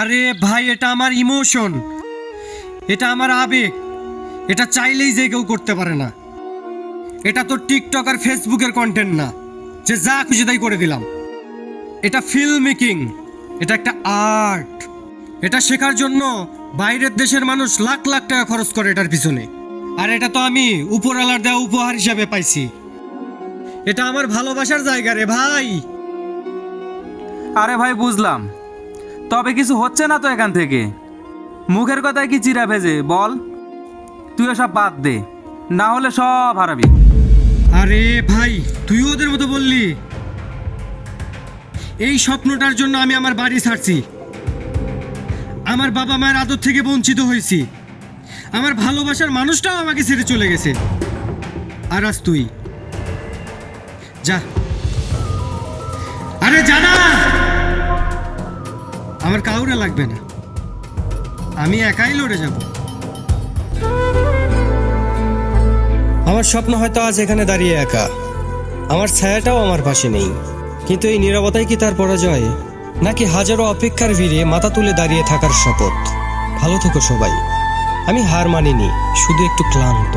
আরে ভাই, এটা আমার ইমোশন এটা আমার আবেগ। এটা চাইলেই যে কেউ করতে পারে না। এটা তো টিকটক আর ফেসবুকের কন্টেন্ট না। যে যা খুশি তাই করে দিলাম। এটা ফিল্ম মেকিং এটা একটা আর্ট এটা শেখার জন্য বাইরের দেশের মানুষ লাখ লাখ টাকা খরচ করে এটার পিছনে। আর এটা তো আমি উপরওয়ালার দেওয়া উপহার হিসাবে পাইছি। এটা আমার ভালোবাসার জায়গা রে ভাই। আরে ভাই, বুঝলাম। তবে কিছু হচ্ছে না তো এখান থেকে। মুখের কথায় কি চিরা ভেজে, বল। তুই সব বাদ দে, না হলে সব হারাবি। আরে ভাই তুই ওদের মতো বললি? এই স্বপ্নটার জন্য আমি আমার বাড়ি ছাড়ছি। আমার বাবা মায়ের আদর থেকে বঞ্চিত হয়েছি। আমার ভালোবাসার মানুষটাও আমাকে ছেড়ে চলে গেছে। আর আজ তুই। যা। আরে জানা! আমার কাউরে লাগবে না। আমি একাই লড়ে যাব। আমার স্বপ্ন হয়তো আজ এখানে দাঁড়িয়ে একা। আমার ছায়াটাও আমার পাশে নেই। কিন্তু এই নীরবতাই কি তার পরাজয়? নাকি হাজারো অপেক্ষার ভিড়ে মাথা তুলে দাঁড়িয়ে থাকার শপথ? ভালো থেকো সবাই। আমি হার মানিনি, শুধু একটু ক্লান্ত।